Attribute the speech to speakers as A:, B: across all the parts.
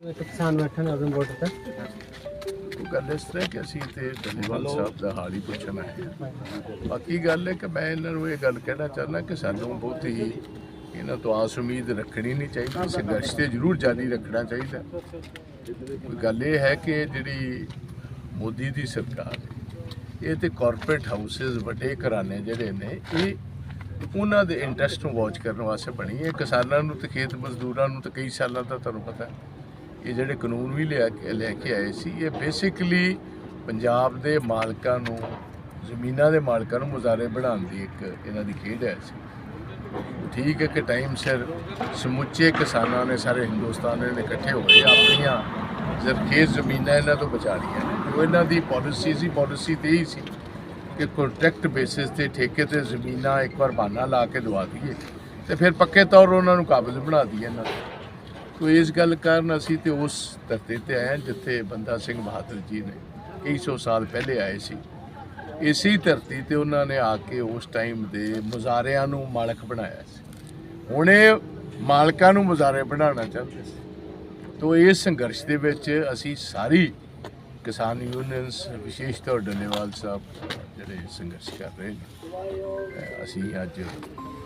A: ਇੱਕ ਕਿਸਾਨ ਬੈਠੇ ਨੇ ਆਪਣੇ ਬਾਰਡਰ
B: ਉਹ ਗੱਲ ਇਸ ਤਰ੍ਹਾਂ ਕਿ ਅਸੀਂ ਤੇ ਡੱਲੇਵਾਲ ਸਾਹਿਬ ਦਾ ਹਾਲ ਹੀ ਪੁੱਛਣਾ ਹੈ। ਬਾਕੀ ਗੱਲ ਹੈ ਕਿ ਮੈਂ ਇਹਨਾਂ ਨੂੰ ਇਹ ਗੱਲ ਕਹਿਣਾ ਚਾਹੁੰਦਾ ਕਿ ਸਾਨੂੰ ਬਹੁਤ ਹੀ ਇਹਨਾਂ ਤੋਂ ਆਸ ਉਮੀਦ ਰੱਖਣੀ ਨਹੀਂ ਚਾਹੀਦੀ, ਸੰਘਰਸ਼ ਤੇ ਜ਼ਰੂਰ ਜਾਰੀ ਰੱਖਣਾ ਚਾਹੀਦਾ। ਗੱਲ ਇਹ ਹੈ ਕਿ ਜਿਹੜੀ ਮੋਦੀ ਦੀ ਸਰਕਾਰ ਇਹ ਤੇ ਕਾਰਪੋਰੇਟ ਹਾਊਸਸ ਵੱਡੇ ਘਰਾਣੇ ਜਿਹੜੇ ਨੇ, ਇਹ ਉਹਨਾਂ ਦੇ ਇੰਟਰਸਟ ਨੂੰ ਵਾਚ ਕਰਨ ਵਾਸਤੇ ਬਣੀ ਹੈ। ਕਿਸਾਨਾਂ ਨੂੰ ਤੇ ਖੇਤ ਮਜ਼ਦੂਰਾਂ ਨੂੰ ਤੇ ਕਈ ਸਾਲਾਂ ਦਾ ਤੁਹਾਨੂੰ ਪਤਾ ਹੈ। ਇਹ ਜਿਹੜੇ ਕਾਨੂੰਨ ਵੀ ਲਿਆ ਕੇ ਲੈ ਕੇ ਆਏ ਸੀ, ਇਹ ਬੇਸਿਕਲੀ ਪੰਜਾਬ ਦੇ ਮਾਲਕਾਂ ਨੂੰ, ਜ਼ਮੀਨਾਂ ਦੇ ਮਾਲਕਾਂ ਨੂੰ ਮੁਜ਼ਾਰੇ ਬਣਾਉਣ ਦੀ ਇੱਕ ਇਹਨਾਂ ਦੀ ਖੇਡ ਹੈ ਸੀ। ਠੀਕ ਹੈ ਕਿ ਟਾਈਮ ਸਿਰ ਸਮੁੱਚੇ ਕਿਸਾਨਾਂ ਨੇ, ਸਾਰੇ ਹਿੰਦੁਸਤਾਨ ਨੇ ਇਕੱਠੇ ਹੋ ਕੇ ਆਪਣੀਆਂ ਜ਼ਰਖੇਜ਼ ਜ਼ਮੀਨਾਂ ਇਹਨਾਂ ਤੋਂ ਬਚਾ ਲਈਆਂ ਨੇ। ਜੋ ਇਹਨਾਂ ਦੀ ਪਾਲਿਸੀ ਸੀ ਪਾਲਿਸੀ ਤੇ ਹੀ ਸੀ ਕਿ ਕੰਟਰੈਕਟ ਬੇਸਿਸ ਤੇ ਠੇਕੇ ਤੇ ਜ਼ਮੀਨਾਂ ਇੱਕ ਵਾਰ ਬਹਾਨਾ ਲਾ ਕੇ ਦਵਾ ਦਈਏ ਤੇ ਫਿਰ ਪੱਕੇ ਤੌਰ ਉਹਨਾਂ ਨੂੰ ਕਾਬਜ਼ ਬਣਾ ਦਈਏ ਇਹਨਾਂ ਨੂੰ ਤੋ ਇਸ ਗੱਲ ਕਾਰਨ ਅਸੀਂ ਤੇ ਉਸ ਧਰਤੀ ਤੇ ਆਏ ਹਾਂ ਜਿੱਥੇ ਬੰਦਾ ਸਿੰਘ ਬਹਾਦਰ ਜੀ ਨੇ ਕਈ ਸੌ ਸਾਲ ਪਹਿਲੇ ਆਏ ਸੀ। ਇਸੇ ਧਰਤੀ ਤੇ ਉਹਨਾਂ ਨੇ ਆ ਕੇ ਉਸ ਟਾਈਮ ਦੇ ਮੁਜ਼ਾਰਿਆਂ ਨੂੰ ਮਾਲਕ ਬਣਾਇਆ ਸੀ। ਹੁਣ ਇਹ ਮਾਲਕਾਂ ਨੂੰ ਮੁਜ਼ਾਰੇ ਬਣਾਉਣਾ ਚਾਹੁੰਦੇ ਸੀ। ਤੋ ਇਸ ਸੰਘਰਸ਼ ਦੇ ਵਿੱਚ ਅਸੀਂ ਸਾਰੀ ਕਿਸਾਨ ਯੂਨੀਅਨਸ ਵਿਸ਼ੇਸ਼ ਤੌਰ ਡੱਲੇਵਾਲ ਸਾਹਿਬ ਜਿਹੜੇ ਸੰਘਰਸ਼ ਕਰ ਰਹੇ ਨੇ ਅਸੀਂ ਅੱਜ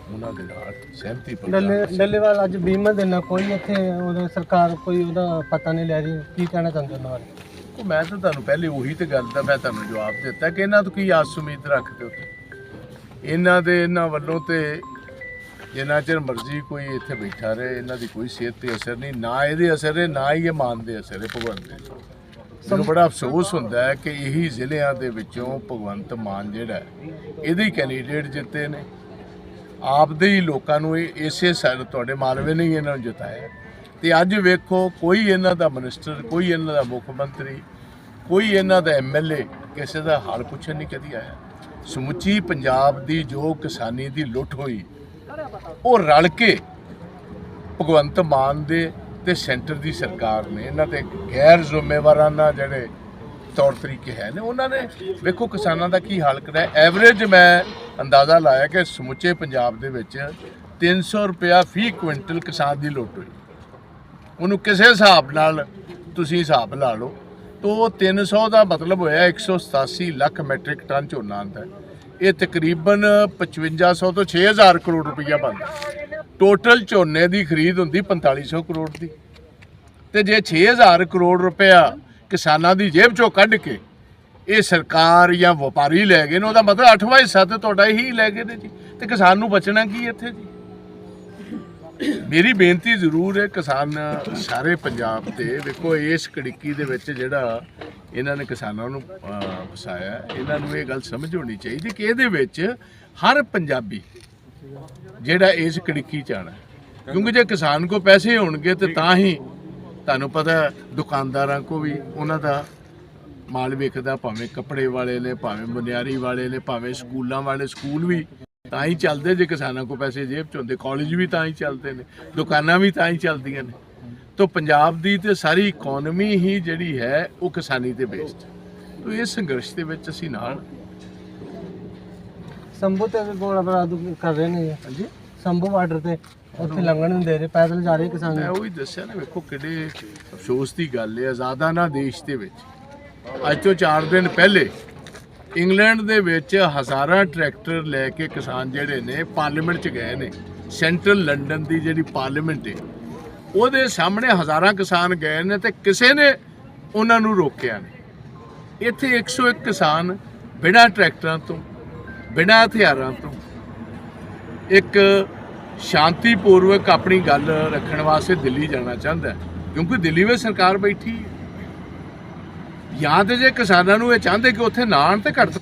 B: ਉਹਨਾਂ ਦੇ ਨਾਲ ਸਹਿਮਤੀ ਪ੍ਰਗਟ
A: ਡੱਲੇਵਾਲ ਅੱਜ ਬੀਮਾ ਦੇਣਾ ਕੋਈ ਇੱਥੇ ਉਹਦਾ ਸਰਕਾਰ ਕੋਈ ਉਹਦਾ ਪਤਾ ਨਹੀਂ ਲੈ ਰਹੀ ਕੀ ਕਹਿਣਾ ਚਾਹੁੰਦੇ ਉਹਨਾਂ ਬਾਰੇ
B: ਮੈਂ ਤਾਂ ਤੁਹਾਨੂੰ ਪਹਿਲੇ ਉਹੀ ਤੇ ਗੱਲ ਦਾ ਮੈਂ ਤੁਹਾਨੂੰ ਜਵਾਬ ਦਿੱਤਾ ਕਿ ਇਹਨਾਂ ਤੋਂ ਕੀ ਆਸ ਉਮੀਦ ਰੱਖਦੇ ਹੋ? ਇਹਨਾਂ ਦੇ ਇਹਨਾਂ ਵੱਲੋਂ ਤੇ ਜਿੰਨਾ ਚਿਰ ਮਰਜ਼ੀ ਕੋਈ ਇੱਥੇ ਬੈਠਾ ਰਹੇ ਇਹਨਾਂ ਦੀ ਕੋਈ ਸਿਹਤ ਤੇ ਅਸਰ ਨਹੀਂ ਨਾ ਇਹਦੇ ਅਸਰ ਹੈ ਨਾ ਹੀ ਇਹ ਮਾਨ ਦੇ ਅਸਰ ਹੈ ਭਗਵੰਤ ਦੇ ਮੈਨੂੰ ਬੜਾ ਅਫਸੋਸ ਹੁੰਦਾ ਹੈ ਕਿ ਇਹੀ ਜ਼ਿਲ੍ਹਿਆਂ ਦੇ ਵਿੱਚੋਂ ਭਗਵੰਤ ਮਾਨ ਜਿਹੜਾ ਇਹਦੇ ਕੈਂਡੀਡੇਟ ਜਿੱਤੇ ਨੇ। ਆਪਦੇ ਹੀ ਲੋਕਾਂ ਨੂੰ ਇਹ ਇਸੇ ਸਾਈਡ ਤੁਹਾਡੇ ਮਾਲਵੇ ਨੇ ਹੀ ਇਹਨਾਂ ਨੂੰ ਜਿਤਾਇਆ। ਤੇ ਅੱਜ ਵੇਖੋ, ਕੋਈ ਇਹਨਾਂ ਦਾ ਮਿਨਿਸਟਰ ਕੋਈ ਇਹਨਾਂ ਦਾ ਮੁੱਖ ਮੰਤਰੀ, ਕੋਈ ਇਹਨਾਂ ਦਾ ਐਮਐਲਏ ਕਿਸੇ ਦਾ ਹਾਲ ਪੁੱਛਣ ਨਹੀਂ ਕਦੀ ਆਇਆ। ਸਮੁੱਚੀ ਪੰਜਾਬ ਦੀ ਜੋ ਕਿਸਾਨੀ ਦੀ ਲੁੱਟ ਹੋਈ, ਉਹ ਰਲ ਕੇ ਭਗਵੰਤ ਮਾਨ ਦੇ ਤੇ ਸੈਂਟਰ ਦੀ ਸਰਕਾਰ ਨੇ, ਇਹਨਾਂ ਤੇ ਗੈਰ ਜ਼ਿੰਮੇਵਾਰਾਨਾ ਜਿਹੜੇ ਤੌਰ ਤਰੀਕੇ ਹੈ ਨੇ, ਉਹਨਾਂ ਨੇ ਵੇਖੋ ਕਿਸਾਨਾਂ ਦਾ ਕੀ ਹਾਲ ਕਰਿਆ। ਐਵਰੇਜ ਮੈਂ ਅੰਦਾਜ਼ਾ ਲਾਇਆ ਕਿ ਸਮੁੱਚੇ ਪੰਜਾਬ ਦੇ ਵਿੱਚ 300 ਰੁਪਿਆ ਫੀ ਕੁਇੰਟਲ ਕਿਸਾਨ ਦੀ ਲੁੱਟ ਹੋਈ। ਉਹਨੂੰ ਕਿਸੇ ਹਿਸਾਬ ਨਾਲ ਤੁਸੀਂ ਹਿਸਾਬ ਲਾ ਲਓ, ਤੋ 300 ਦਾ ਮਤਲਬ ਹੋਇਆ 187 ਲੱਖ ਮੈਟ੍ਰਿਕ ਟਨ ਝੋਨਾ ਆਉਂਦਾ। ਇਹ ਤਕਰੀਬਨ 5500 ਤੋਂ 6000 ਕਰੋੜ ਰੁਪਈਆ ਬਣਦਾ। ਟੋਟਲ ਝੋਨੇ ਦੀ ਖਰੀਦ ਹੁੰਦੀ 4500 ਕਰੋੜ ਦੀ। ਤੇ ਜੇ 6000 ਕਰੋੜ ਰੁਪਇਆ ਕਿਸਾਨਾਂ ਦੀ ਜੇਬ ਚੋਂ ਕੱਢ ਕੇ ਇਹ ਸਰਕਾਰ ਜਾਂ ਵਪਾਰੀ ਲੈ ਗਏ ਨੇ ਉਹਦਾ ਮਤਲਬ 8ਵਾਂ ਹਿੱਸਾ ਤੇ ਤੁਹਾਡਾ ਹੀ ਲੈ ਗਏ ਨੇ ਜੀ। ਤੇ ਕਿਸਾਨ ਨੂੰ ਬਚਣਾ ਕੀ ਇੱਥੇ ਜੀ? ਮੇਰੀ ਬੇਨਤੀ ਜ਼ਰੂਰ ਹੈ ਕਿਸਾਨ ਸਾਰੇ ਪੰਜਾਬ ਤੇ ਵੇਖੋ ਇਸ ਕੜਿੱਕੀ ਦੇ ਵਿੱਚ ਜਿਹੜਾ ਇਹਨਾਂ ਨੇ ਕਿਸਾਨਾਂ ਨੂੰ ਅਹ, ਫਸਾਇਆ ਇਹਨਾਂ ਨੂੰ ਇਹ ਗੱਲ ਸਮਝ ਹੋਣੀ ਚਾਹੀਦੀ ਕਿ ਇਹਦੇ ਵਿੱਚ ਹਰ ਪੰਜਾਬੀ ਜਿਹੜਾ ਇਸ ਕੜਿੱਕੀ ਚ ਆਣਾ ਕਿਉਂਕਿ ਜੇ ਕਿਸਾਨ ਕੋ ਪੈਸੇ ਹੋਣਗੇ ਤੇ ਤਾਂ ਹੀ ਤੁਹਾਨੂੰ ਪਤਾ ਦੁਕਾਨਦਾਰਾਂ ਕੋ ਵੀ ਉਹਨਾਂ ਦਾ ਮਾਲ ਵੇਖਦਾ, ਭਾਵੇਂ ਕੱਪੜੇ ਵਾਲੇ ਨੇ, ਭਾਵੇਂ ਬੁਨਿਆਰੀ ਵਾਲੇ ਨੇ, ਭਾਵੇਂ ਸਕੂਲਾਂ ਵਾਲੇ, ਸਕੂਲ ਵੀ ਤਾਂ ਹੀ ਚੱਲਦੇ ਜੇ ਕਿਸਾਨਾਂ ਕੋ ਪੈਸੇ ਜੇਬ ਚ ਹੁੰਦੇ। ਕਾਲਜ ਵੀ ਤਾਂ ਹੀ ਚੱਲਦੇ ਨੇ, ਦੁਕਾਨਾਂ ਵੀ ਤਾਂ ਹੀ ਚੱਲਦੀਆਂ ਨੇ। ਤੋਂ ਪੰਜਾਬ ਦੀ ਤੇ ਸਾਰੀ ਇਕਨੋਮੀ ਹੀ ਜਿਹੜੀ ਹੈ, ਉਹ ਕਿਸਾਨੀ ਤੇ ਬੇਸਡ ਤੋਂ ਇਸ ਸੰਘਰਸ਼ ਦੇ ਵਿੱਚ ਅਸੀਂ ਨਾਲ
A: ਸੰਭੂ ਤੇ ਗੋਲਾ ਬਰਾਦੂ ਕਰ ਰਹੇ ਨੇ
B: ਹਾਂਜੀ।
A: ਸੰਭੂ ਬਾਰਡਰ ਤੇ ਉੱਥੇ ਲੰਘਣ ਨਹੀਂ ਦੇ ਰਹੇ ਪੈਦਲ ਜਾ ਰਹੇ ਕਿਸਾਨ।
B: ਮੈਂ ਉਹੀ ਦੱਸਿਆ ਨਾ ਵੇਖੋ ਕਿਹੜੇ ਅਫਸੋਸ ਦੀ ਗੱਲ ਹੈ ਆਜ਼ਾਦਾਨਾ ਦੇਸ਼ ਦੇ ਵਿੱਚ। ਅੱਜ ਤੋਂ 4 ਦਿਨ ਪਹਿਲੇ ਇੰਗਲੈਂਡ ਦੇ ਵਿੱਚ ਹਜ਼ਾਰਾਂ ਟਰੈਕਟਰ ਲੈ ਕੇ ਕਿਸਾਨ ਜਿਹੜੇ ਨੇ ਪਾਰਲੀਮੈਂਟ 'ਚ ਗਏ ਨੇ। ਸੈਂਟਰਲ ਲੰਡਨ ਦੀ ਜਿਹੜੀ ਪਾਰਲੀਮੈਂਟ ਹੈ ਉਹਦੇ ਸਾਹਮਣੇ ਹਜ਼ਾਰਾਂ ਕਿਸਾਨ ਗਏ ਨੇ ਤੇ ਕਿਸੇ ਨੇ ਉਹਨਾਂ ਨੂੰ ਰੋਕਿਆ ਨਹੀਂ। ਇੱਥੇ 101 ਕਿਸਾਨ ਬਿਨਾਂ ਟਰੈਕਟਰਾਂ ਤੋਂ ਬਿਨਾਂ ਹਥਿਆਰਾਂ ਤੋਂ ਇੱਕ ਸ਼ਾਂਤੀਪੂਰਵਕ ਆਪਣੀ ਗੱਲ ਰੱਖਣ ਵਾਸਤੇ ਦਿੱਲੀ ਜਾਣਾ ਚਾਹੁੰਦਾ ਕਿਉਂਕਿ ਦਿੱਲੀ ਵਿੱਚ ਸਰਕਾਰ ਬੈਠੀ ਹੈ। ਜਾਂ ਤੇ ਜੇ ਕਿਸਾਨਾਂ ਨੂੰ ਇਹ ਚਾਹੁੰਦੇ ਕਿ ਉੱਥੇ ਨਾ ਆਉਣ ਤੇ ਘੱਟ